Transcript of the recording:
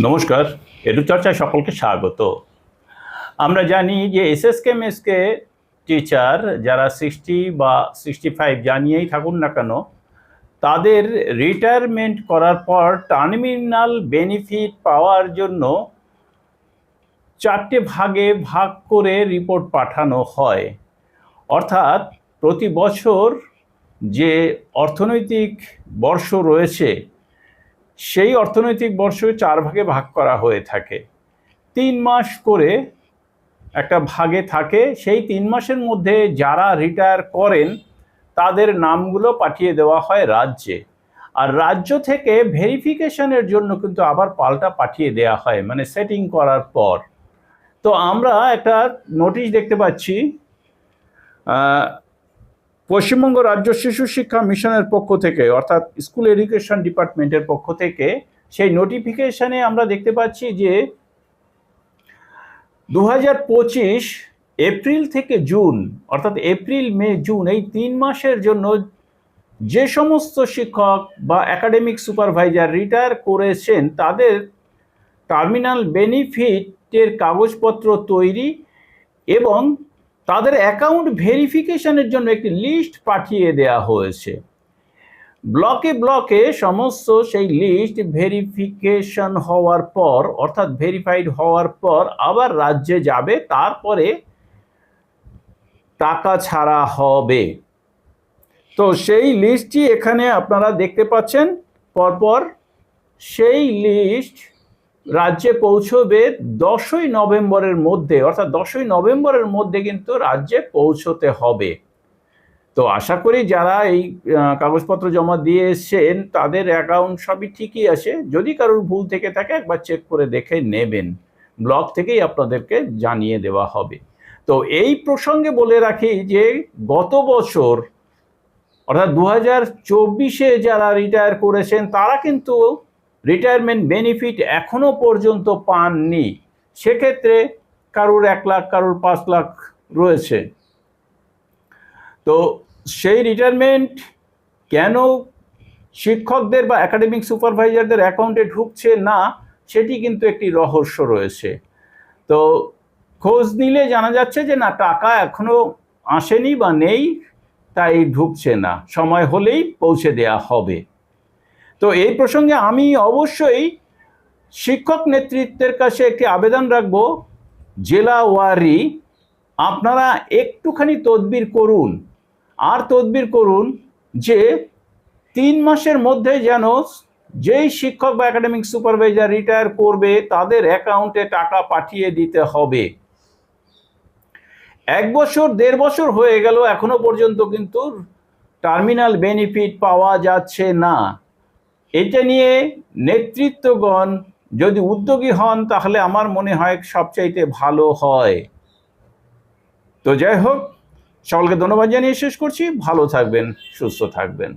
নমস্কার চর্চায় সকলকে স্বাগত। আমরা জানি যে এসএসকে মেসকে টিচার যারা সিক্সটি বা সিক্সটি ফাইভ জানিয়েই থাকুন না কেন, তাদের রিটায়ারমেন্ট করার পর টার্মিনাল বেনিফিট পাওয়ার জন্য চারটে ভাগে ভাগ করে রিপোর্ট পাঠানো হয়। অর্থাৎ প্রতি বছর যে অর্থনৈতিক বর্ষ রয়েছে সেই অর্থনৈতিক বর্ষ চার ভাগে ভাগ করা হয়ে থাকে। তিন মাস করে একটা ভাগে থাকে। সেই তিন মাসের মধ্যে যারা রিটায়ার করেন, তাদের নামগুলো পাঠিয়ে দেওয়া হয় রাজ্যে। আর রাজ্য থেকে ভেরিফিকেশনের জন্য কিন্তু আবার পাল্টা পাঠিয়ে দেওয়া হয় মানে সেটিং করার পর। তো আমরা একটা নোটিশ দেখতে পাচ্ছি পশ্চিমবঙ্গ রাজ্য শিশু শিক্ষা মিশনের পক্ষ থেকে, অর্থাৎ স্কুল এডুকেশন ডিপার্টমেন্টের পক্ষ থেকে, সেই নোটিফিকেশনে আমরা দেখতে পাচ্ছি যে দু এপ্রিল থেকে জুন, অর্থাৎ এপ্রিল, মে, জুন এই তিন মাসের জন্য যে সমস্ত শিক্ষক বা একাডেমিক সুপারভাইজার রিটায়ার করেছেন, তাদের টার্মিনাল বেনিফিটের কাগজপত্র তৈরি এবং তাদের অ্যাকাউন্ট ভেরিফিকেশনের জন্য একটি লিস্ট পাঠিয়ে দেওয়া হয়েছে। ব্লকে ব্লকে সমস্ত সেই লিস্ট ভেরিফিকেশন হওয়ার পর, অর্থাৎ ভেরিফাইড হওয়ার পর আবার রাজ্যে যাবে, তারপরে টাকা ছাড়া হবে। তো সেই লিস্টটি এখানে আপনারা দেখতে পাচ্ছেন, পরপর সেই লিস্ট রাজ্যে পৌঁছবে দশই নভেম্বরের মধ্যে, অর্থাৎ দশই নভেম্বরের মধ্যে কিন্তু রাজ্যে পৌঁছতে হবে। তো আশা করি যারা এই কাগজপত্র জমা দিয়ে এসছেন, তাদের অ্যাকাউন্ট সবই ঠিকই আছে। যদি কারোর ভুল থেকে থাকে, একবার চেক করে দেখে নেবেন। ব্লক থেকেই আপনাদেরকে জানিয়ে দেওয়া হবে। তো এই প্রসঙ্গে বলে রাখি যে, গত বছর, অর্থাৎ দু হাজার চব্বিশে যারা রিটায়ার করেছেন, তারা কিন্তু রিটায়ারমেন্ট বেনিফিট এখনও পর্যন্ত পাননি। সেক্ষেত্রে কারোর এক লাখ, কারোর পাঁচ লাখ রয়েছে। তো সেই রিটায়ারমেন্ট কেন শিক্ষকদের বা একাডেমিক সুপারভাইজারদের অ্যাকাউন্টে ঢুকছে না, সেটি কিন্তু একটি রহস্য রয়েছে। তো খোঁজ নিলে জানা যাচ্ছে যে না, টাকা এখনও আসেনি বা নেই, তাই ঢুকছে না। সময় হলেই পৌঁছে দেয়া হবে। তো এই প্রসঙ্গে আমি অবশ্যই শিক্ষক নেতৃত্বের কাছে একটি আবেদন রাখব। জেলা ওয়ারি, আপনারা একটুখানি তদবির করুন। আর তদবির করুন যে তিন মাসের মধ্যে যেন যেই শিক্ষক বা একাডেমিক সুপারভাইজার রিটায়ার করবে, তাদের অ্যাকাউন্টে টাকা পাঠিয়ে দিতে হবে। এক বছর, দেড় বছর হয়ে গেল, এখনও পর্যন্ত কিন্তু টার্মিনাল বেনিফিট পাওয়া যাচ্ছে না। এটা নিয়ে নেতৃত্বগণ যদি উদ্যোগী হন, তাহলে আমার মনে হয় সবচাইতে ভালো হয়। তো যাই হোক, সকলকে ধন্যবাদ জানিয়ে শেষ করছি। ভালো থাকবেন, সুস্থ থাকবেন।